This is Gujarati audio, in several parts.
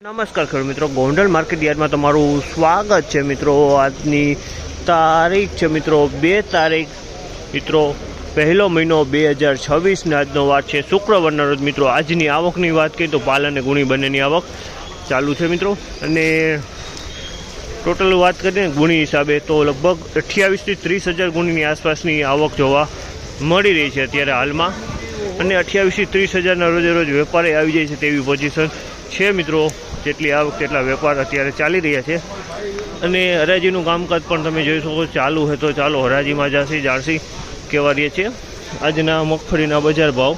નમસ્કાર ખેડૂત મિત્રો, ગોંડલ માર્કેટ યાર્ડમાં તમારું સ્વાગત છે મિત્રો. આજની તારીખ છે મિત્રો, બે તારીખ. મિત્રો, પહેલો મહિનો બે હજાર છવ્વીસને આજનો વાત છે. શુક્રવારના રોજ મિત્રો, આજની આવકની વાત કરીએ તો પાલ અને ગુણી બંનેની આવક ચાલુ છે મિત્રો. અને ટોટલ વાત કરીએ ગુણી હિસાબે તો લગભગ અઠ્યાવીસથી ત્રીસ હજાર ગુણીની આસપાસની આવક જોવા મળી રહી છે અત્યારે હાલમાં. અને અઠ્યાવીસથી ત્રીસ હજારના રોજે રોજ વેપારે આવી જાય છે તેવી પોઝિશન છે મિત્રો. જેટલી આવક તેટલા વેપાર અત્યારે ચાલી રહ્યા છે. અને હરાજીનું કામકાજ પણ તમે જોઈ શકો ચાલુ હોય તો ચાલો હરાજીમાં જાસી જાણસી કહેવા રહીએ છીએ આજના મગફળીના બજાર ભાવ.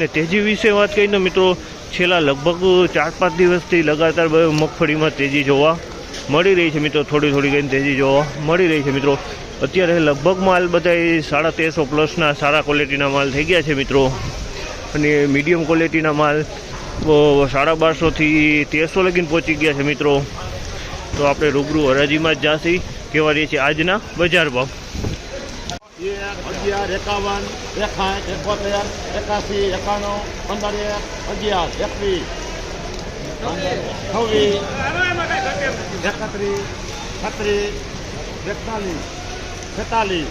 ને તેજી વિશે વાત કરીએ તો મિત્રો, છેલ્લા લગભગ ચાર પાંચ દિવસથી લગાતાર મગફળીમાં તેજી જોવા મળી રહી છે મિત્રો, થોડી થોડી કરીને તેજી જોવા મળી રહી છે મિત્રો. અત્યારે લગભગ માલ બધા સાડા તેરસો પ્લસના સારા ક્વોલિટીના માલ થઈ ગયા છે મિત્રો. અને મીડિયમ ક્વોલિટીના માલ સાડા બારસોથી તેરસો લગીને પહોંચી ગયા છે મિત્રો. તો આપણે રૂબરૂ હરાજીમાં જ જાસી. કહેવા રહીએ છીએ આજના બજાર ભાવ. અગિયાર, એકાવન એકાઠ એકોતેર એકાસી એકાણું પંદર અગિયાર, એકવીસ, છવ્વીસ, એકત્રીસ, છત્રીસ એકતાલીસ છેતાલીસ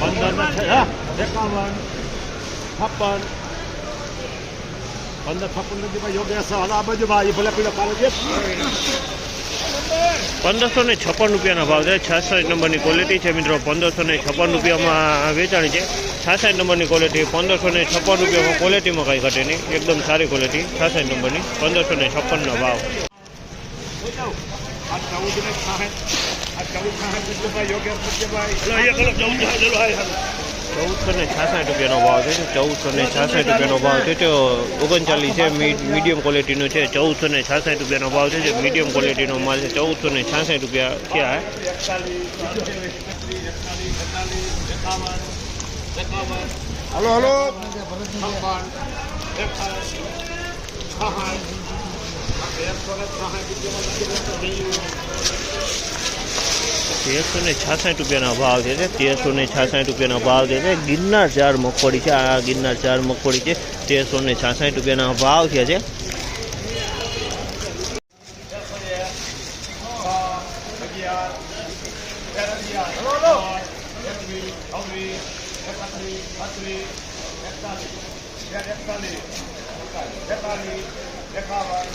પંદર એકાવન, છપ્પન પંદર છપ્પન નથી ભાઈ યોગેશ હાલો આ બાજુ ભાઈ ભલે પીલો કાલે જે પંદરસો ને છપ્પન રૂપિયાનો ભાવ છે. છાસઠ નંબરની ક્વોલિટી છે મિત્રો. પંદરસો ને છપ્પન રૂપિયામાં વેચાણી છે. છાસઠ નંબરની ક્વોલિટી પંદરસો ને છપ્પન રૂપિયામાં ક્વોલિટીમાં કંઈ ઘટે નહીં. એકદમ સારી ક્વોલિટી છાસઠ નંબરની પંદરસો ને છપ્પનનો ભાવ. ચૌદ ચૌદસો ને છાસઠ રૂપિયાનો ભાવ છે. ચૌદસો ને છાસઠ રૂપિયાનો ભાવ છે. તો ઓગણચાલીસ છે. મીડિયમ ક્વોલિટીનો છે. ચૌદસો ને છાસઠ રૂપિયાનો ભાવ છે. જે મીડિયમ ક્વોલિટીનો માલ છે. ચૌદસો ને છાસઠ રૂપિયા થયા હલો હલો. એકસો ને તેરસો ને છાસઠ રૂપિયાના ભાવ છે તે તેરસો ને છાસઠ રૂપિયાનો ભાવ છે તે ગિરનાર ચાર મગફળી છે આ ગિરનાર ચાર મગફળી છે તેરસો ને છાસઠ રૂપિયાના ભાવ છે છે અગિયાર અગિયાર હલો હલો એકવીસ છવ્વીસ એકત્રીસ બત્રીસ એકતાલીસ એકતાલીસ બેતાલીસ એકાવન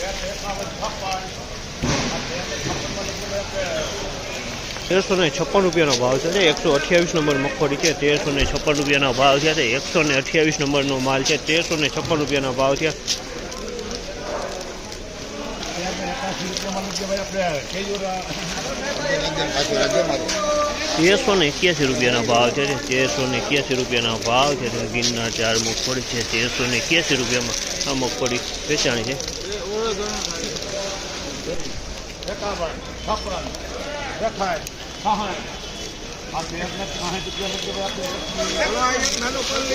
એકાવન છપ્પન તેરસો ને છપ્પન રૂપિયાનો ભાવ છે. એકસો અઠ્યાવીસ નંબર મગફળી છે, તેરસો ને છપ્પન રૂપિયાના ભાવ છે. તે એકસો ને અઠ્યાવીસ નંબરનો માલ છે, તેરસો ને છપ્પન રૂપિયાના ભાવ છે. તેરસો ને એક્યાસી રૂપિયાના ભાવ છે તેરસો ને એક્યાસી રૂપિયાના ભાવ છે. તે ગિરનાર ચાર મગફળી છે, તેરસો ને એક્યાસી રૂપિયામાં આ મગફળી વેચાણી છે. એકાવન છપ્પન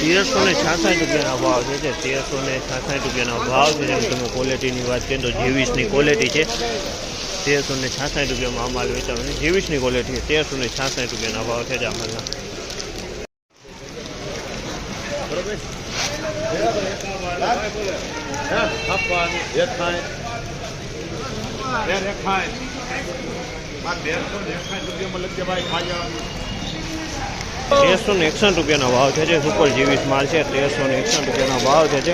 તેરસો ને છાસઠ રૂપિયાનો ભાવ છે તે તેરસો ને છાસઠ રૂપિયાના ભાવ છે. જેમ તમે ક્વોલિટીની વાત કરીએ તો જેવીસની ક્વોલિટી છે. તેરસો ને છાસઠ રૂપિયામાં આ માલ છે. જેવીસની ક્વોલિટી છે તેરસો ને છાસઠ રૂપિયાના ભાવ છે જ આ માલના છપ્પન એકાઠ બે રેખાઠ બેસો ને એકાઠ રૂપિયામાં લખજે ભાઈ ખાયા તેરસો ને એકસઠ રૂપિયાનો ભાવ છે જે સુપર જીવીસ માલ છે. તેરસો ને એકસઠ રૂપિયાનો ભાવ છે જે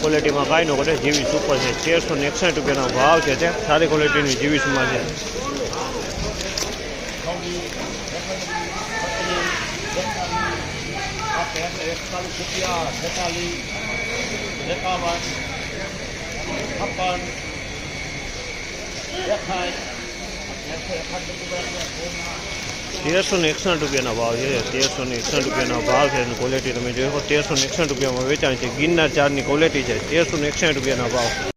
ક્વોલિટીમાં કાંઈ ન ઘટે. જીવીસ સુપર છે. તેરસો ને એકસઠ રૂપિયાનો ભાવ છે તે સારી ક્વોલિટીની જીવીસ માલ છે. એકતાલીસ રૂપિયા છેતાલીસ એકાવન છપ્પન. તેરસો ને એકસઠ રૂપિયાના ભાવ છે તેરસો ને એકસઠ રૂપિયાના ભાવ છે, એની ક્વોલિટી તમે શકો તેરસો ને એકસઠ રૂપિયામાં વેચાણ છે, ગિરનાર ચારની ક્વોલિટી છે તેરસો ને એકસઠ રૂપિયાના ભાવ.